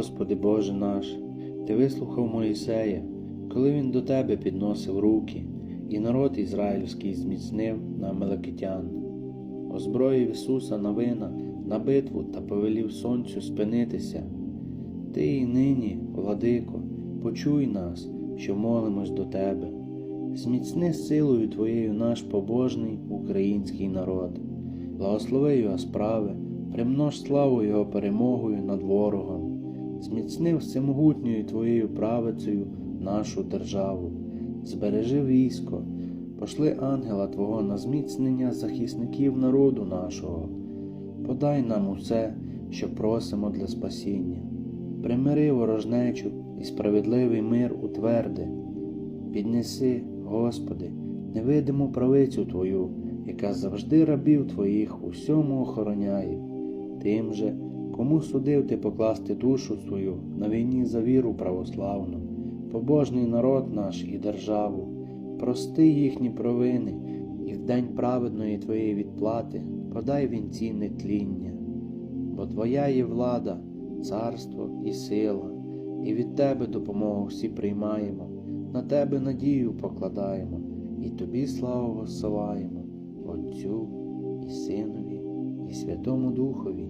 Господи Боже наш, Ти вислухав Моїсея, коли він до Тебе підносив руки, і народ ізраїльський зміцнив на Меликитян. Озброїв Ісуса на вина, на битву та повелів сонцю спинитися. Ти і нині, владико, почуй нас, що молимось до Тебе. Зміцни силою Твоєю наш побожний український народ, благослови його справи, примнож славу Його перемогою над ворогом, зміцни всемогутньою Твоєю правицею нашу державу, збережи військо, пошли ангела Твого на зміцнення захисників народу нашого, подай нам усе, що просимо для спасіння, примири ворожнечу і справедливий мир утверди. Піднеси, Господи, невидиму правицю Твою, яка завжди рабів Твоїх усьому охороняє, тим же, кому судив ти покласти душу свою на війні за віру православну, побожний народ наш і державу, прости їхні провини, і в день праведної Твоєї відплати подай вінці нетління, бо Твоя є влада, царство і сила, і від Тебе допомогу всі приймаємо на тебе надію покладаємо, і тобі славу воссилаємо, Отцю і Синові, і Святому Духові,